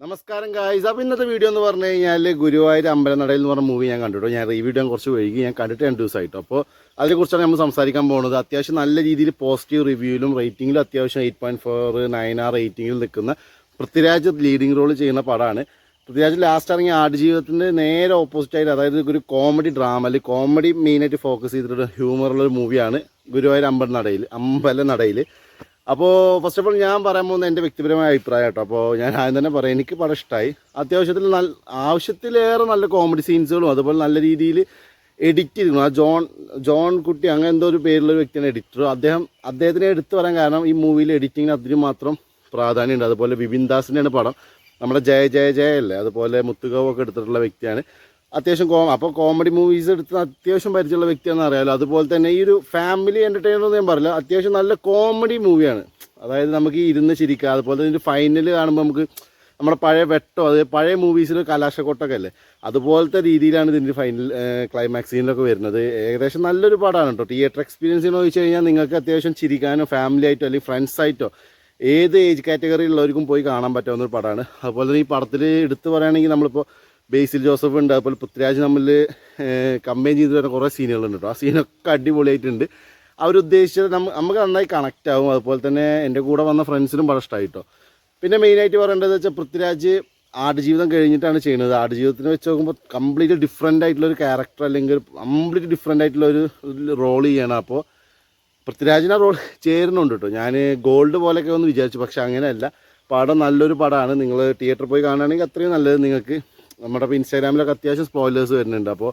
നമസ്കാരം ഗായ്സ് അപ്പോൾ ഇന്നത്തെ വീഡിയോ എന്ന് പറഞ്ഞു കഴിഞ്ഞാൽ ഗുരുവായൂർ അമ്പലനടയിൽ എന്ന് പറഞ്ഞ മൂവി ഞാൻ കണ്ടിട്ടോ. ഞാൻ റിവ്യൂ ചെയ്യാൻ കുറച്ച് വൈകി. ഞാൻ കണ്ടിട്ട് രണ്ട് ദിവസമായിട്ടോ. അപ്പോൾ അതിനെക്കുറിച്ചാണ് നമ്മൾ സംസാരിക്കാൻ പോകുന്നത്. അത്യാവശ്യം നല്ല രീതിയിൽ പോസിറ്റീവ് റിവ്യൂവിലും റേറ്റിംഗിലും അത്യാവശ്യം eight point four nine R റേറ്റിംഗിൽ നിൽക്കുന്ന പൃഥ്വിരാജ് ലീഡിംഗ് റോൾ ചെയ്യുന്ന പടമാണ്. പൃഥ്വിരാജ് ലാസ്റ്റ് ഇറങ്ങിയ ആടുജീവിതത്തിന്റെ നേരെ ഓപ്പോസിറ്റ് ആയിട്ട് അതായത് ഒരു കോമഡി ഡ്രാമ അല്ലെങ്കിൽ കോമഡി മെയിനായിട്ട് ഫോക്കസ് ചെയ്തിട്ടുള്ള ഹ്യൂമറുള്ള ഒരു മൂവിയാണ് ഗുരുവായൂർ അമ്പലനടയിൽ അമ്പലനടയിൽ അപ്പോൾ ഫസ്റ്റ് ഓഫ് ഓൾ ഞാൻ പറയാൻ പോകുന്ന എന്റെ വ്യക്തിപരമായ അഭിപ്രായം കേട്ടോ അപ്പോൾ ഞാൻ ആദ്യം തന്നെ പറയാം എനിക്ക് പടം ഇഷ്ടമായി അത്യാവശ്യത്തിൽ നല്ല ആവശ്യത്തിലേറെ നല്ല കോമഡി സീൻസുകളും അതുപോലെ നല്ല രീതിയിൽ എഡിറ്റ് ചെയ്തിരുന്നു ആ ജോൺ ജോൺ കുട്ടി അങ്ങനെ എന്തോ ഒരു പേരുള്ള ഒരു വ്യക്തിയാണ് എഡിറ്റർ അദ്ദേഹം അദ്ദേഹത്തിനെ എടുത്തു പറയാൻ കാരണം ഈ മൂവിയിൽ എഡിറ്റിങ്ങിന് അതിന് മാത്രം പ്രാധാന്യമുണ്ട്. അതുപോലെ ബിപിൻ ദാസിന്റെയാണ് പടം. നമ്മുടെ ജയ ജയ ജയ അല്ലേ? അതുപോലെ മുത്തുകാവൊക്കെ എടുത്തിട്ടുള്ള വ്യക്തിയാണ്. അത്യാവശ്യം കോ അപ്പോൾ കോമഡി മൂവീസ് എടുത്ത് അത്യാവശ്യം പരിചയമുള്ള വ്യക്തിയാണെന്ന് അറിയാമല്ലോ അതുപോലെ തന്നെ ഈ ഒരു ഫാമിലി എന്റർടൈനർ എന്ന് ഞാൻ പറയില്ല അത്യാവശ്യം നല്ല കോമഡി മൂവിയാണ് അതായത് നമുക്ക് ഇരുന്ന് ചിരിക്കുക അതുപോലെ തന്നെ ഫൈനൽ കാണുമ്പോൾ നമുക്ക് നമ്മുടെ പഴയ വെട്ടോ അതായത് പഴയ മൂവീസിൽ കലാശക്കൊട്ടൊക്കെ അല്ലേ? അതുപോലത്തെ രീതിയിലാണ് ഇതിന്റെ ഫൈനൽ ക്ലൈമാക്സ് സീനിലൊക്കെ വരുന്നത്. ഏകദേശം നല്ലൊരു പാടാണ് കേട്ടോ. തിയേറ്റർ എക്സ്പീരിയൻസ് എന്ന് ചോദിച്ചു കഴിഞ്ഞാൽ നിങ്ങൾക്ക് അത്യാവശ്യം ചിരിക്കാനോ ഫാമിലി ആയിട്ടോ അല്ലെങ്കിൽ ഫ്രണ്ട്സ് ആയിട്ടോ ഏത് ഏജ് കാറ്റഗറിയിലുള്ളവർക്കും പോയി കാണാൻ പറ്റാവുന്ന ഒരു പടമാണ് അതുപോലെ തന്നെ ഈ പടത്തിൽ എടുത്തു പറയുകയാണെങ്കിൽ നമ്മളിപ്പോൾ ബേസിൽ ജോസഫ് ഉണ്ട് അതുപോലെ പൃഥ്വിരാജ് നമ്മൾ കമ്പയിൻ ചെയ്ത് വരുന്ന കുറേ സീനുകളുണ്ട് കേട്ടോ ആ സീനൊക്കെ അടിപൊളിയായിട്ടുണ്ട്. അവരുദ്ദേശിച്ചത് നമ്മ നമുക്ക് നന്നായി കണക്റ്റ് ആവും. അതുപോലെ തന്നെ എന്റെ കൂടെ വന്ന ഫ്രണ്ട്സിനും വളരെ ഇഷ്ടമായി കേട്ടോ പിന്നെ മെയിനായിട്ട് പറയേണ്ടത് വെച്ചാൽ പൃഥ്വിരാജ് ആടുജീവിതം കഴിഞ്ഞിട്ടാണ് ചെയ്യുന്നത് ആടുജീവിതത്തിന് വെച്ച് നോക്കുമ്പോൾ കംപ്ലീറ്റ് ഡിഫറെന്റ് ആയിട്ടുള്ള ഒരു ക്യാരക്ടർ അല്ലെങ്കിൽ കംപ്ലീറ്റ് ഡിഫറെന്റ് ആയിട്ടുള്ള ഒരു റോൾ ചെയ്യണം. അപ്പോൾ പൃഥ്വിരാജിന് ആ റോൾ ചേരുന്നുണ്ട് കേട്ടോ ഞാൻ ഗോൾഡ് പോലെയൊക്കെ ഒന്ന് വിചാരിച്ചു പക്ഷെ അങ്ങനെയല്ല. പടം നല്ലൊരു പടമാണ്. നിങ്ങൾ തിയേറ്ററിൽ പോയി കാണുകയാണെങ്കിൽ അത്രയും നല്ലത് നിങ്ങൾക്ക് നമ്മുടെ ഇൻസ്റ്റാഗ്രാമിലൊക്കെ അത്യാവശ്യം സ്പോയിലേഴ്സ് വരുന്നുണ്ട്. അപ്പോൾ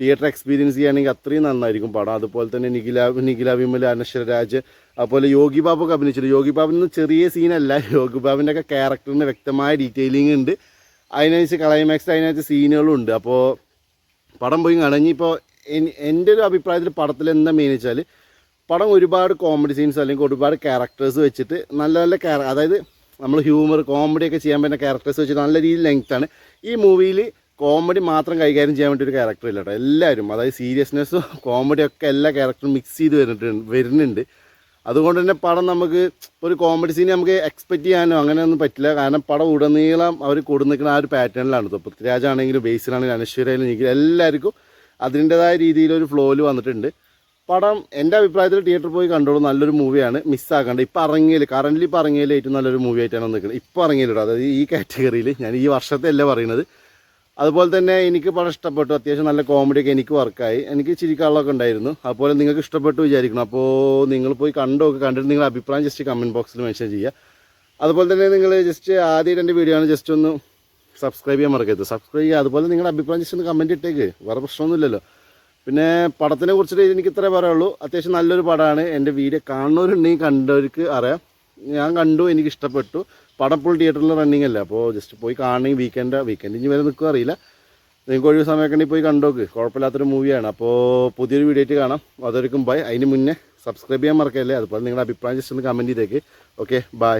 തിയേറ്റർ എക്സ്പീരിയൻസ് ചെയ്യുകയാണെങ്കിൽ അത്രയും നന്നായിരിക്കും പടം. അതുപോലെ തന്നെ നിഖില നിഖില വിമൽ അനശ്വര രാജ് അതുപോലെ യോഗി ബാബു ഒക്കെ യോഗി ബാബിന് ചെറിയ സീനല്ല യോഗി ബാബുവിന്റെ ഒക്കെ ക്യാരക്ടറിന് വ്യക്തമായ ഡീറ്റെയിലിംഗ് ഉണ്ട്. അതിനനുസരിച്ച് ക്ലൈമാക്സ് അതിനകത്ത് സീനുകളും ഉണ്ട്. അപ്പോൾ പടം പോയി കാണാം. ഇപ്പോൾ എന്റെ ഒരു അഭിപ്രായത്തിൽ പടത്തിൽ എന്താ മെയിൻ വെച്ചാൽ പടം ഒരുപാട് കോമഡി സീൻസ് അല്ലെങ്കിൽ ഒരുപാട് ക്യാരക്ടേഴ്സ് വെച്ചിട്ട് നല്ല നല്ല ക്യാര അതായത് നമ്മൾ ഹ്യൂമർ കോമഡിയൊക്കെ ചെയ്യാൻ പറ്റുന്ന ക്യാരക്ടേഴ്സ് വെച്ചിട്ട് നല്ല രീതിയിൽ ലെങ്ത്താണ് ഈ മൂവിയിൽ കോമഡി മാത്രം കൈകാര്യം ചെയ്യാൻ വേണ്ടി ഒരു ക്യാരക്ടർ ഇല്ല കേട്ടോ എല്ലാവരും അതായത് സീരിയസ്നെസ്സും കോമഡിയൊക്കെ എല്ലാ ക്യാരക്ടറും മിക്സ് ചെയ്ത് വരുന്നുണ്ട് വരുന്നുണ്ട്. അതുകൊണ്ട് തന്നെ പടം നമുക്ക് ഒരു കോമഡി സീൻ നമുക്ക് എക്സ്പെക്റ്റ് ചെയ്യാനോ അങ്ങനെയൊന്നും പറ്റില്ല. കാരണം പടം ഉടനീളം അവർ കൊടുന്നിരിക്കുന്ന ആ ഒരു പാറ്റേണിലാണ് ഇപ്പോൾ പൃഥ്വിരാജാണെങ്കിലും ബേസിലാണെങ്കിലും അനശ്വരയിലും എല്ലാവർക്കും അതിന്റെതായ രീതിയിലൊരു ഫ്ലോയിൽ വന്നിട്ടുണ്ട്. പടം എന്റെ അഭിപ്രായത്തിൽ തിയേറ്ററിൽ പോയി കണ്ടോളൂ നല്ലൊരു മൂവിയാണ്. മിസ്സാക്കണ്ട ഇപ്പോൾ ഇറങ്ങിയില്ല കറന്റ് ഇപ്പോൾ ഇറങ്ങിയതിൽ ഏറ്റവും നല്ലൊരു മൂവി ആയിട്ടാണ് നിൽക്കുന്നത് ഇപ്പോൾ ഇറങ്ങിയില്ല അതായത് ഈ കാറ്റഗറിയിൽ ഞാൻ ഈ വർഷത്തെ അല്ല പറയുന്നത് അതുപോലെ തന്നെ എനിക്ക് പടം ഇഷ്ടപ്പെട്ടു. അത്യാവശ്യം നല്ല കോമഡിയൊക്കെ എനിക്ക് വർക്കായി എനിക്ക് ചിരിക്കാനുള്ളതൊക്കെ ഉണ്ടായിരുന്നു. അതുപോലെ നിങ്ങൾക്ക് ഇഷ്ടപ്പെട്ടു വിചാരിക്കണം. അപ്പോൾ നിങ്ങൾ പോയി കണ്ടോക്കെ. കണ്ടിട്ട് നിങ്ങളുടെ അഭിപ്രായം ജസ്റ്റ് കമന്റ് ബോക്സിൽ മെൻഷൻ ചെയ്യുക. അതുപോലെ തന്നെ നിങ്ങൾ ജസ്റ്റ് ആദ്യമായിട്ട് എന്റെ വീഡിയോ ആണ്. ജസ്റ്റ് ഒന്ന് സബ്സ്ക്രൈബ് ചെയ്യാൻ മറക്കരുത്. സബ്സ്ക്രൈബ് ചെയ്യുക. അതുപോലെ നിങ്ങളുടെ അഭിപ്രായം ജസ്റ്റ് ഒന്ന് കമന്റ് ഇട്ടേക്ക്. വേറെ പ്രശ്നമൊന്നുമില്ലല്ലോ. പിന്നെ പടത്തിനെ കുറിച്ചിട്ട് എനിക്ക് ഇത്രേ പറയുള്ളൂ അത്യാവശ്യം നല്ലൊരു പടമാണ്. എന്റെ വീഡിയോ കാണുന്നവരുണ്ടെങ്കിൽ കണ്ടവർക്ക് അറിയാം. ഞാൻ കണ്ടു എനിക്ക് ഇഷ്ടപ്പെട്ടു. പടം ഫുൾ തിയേറ്ററിൽ റണ്ണിങ് അല്ല? അപ്പോൾ ജസ്റ്റ് പോയി കാണണമെങ്കിൽ വീക്കെൻഡ് വീക്കെൻഡ് ഇനി വരെ നിൽക്കുക അറിയില്ല. നിങ്ങൾക്ക് ഒഴിവ് സമയമൊക്കെ പോയി കണ്ടോക്ക് കുഴപ്പമില്ലാത്തൊരു മൂവിയാണ് അപ്പോൾ പുതിയൊരു വീഡിയോ ആയിട്ട് കാണാം. അതൊരുക്കും ബൈ അതിന് മുന്നേ സബ്സ്ക്രൈബ് ചെയ്യാൻ മറക്കല്ലേ? അതുപോലെ നിങ്ങളുടെ അഭിപ്രായം ജസ്റ്റ് ഒന്ന് കമന്റ് ചെയ്തേക്ക്. Okay bye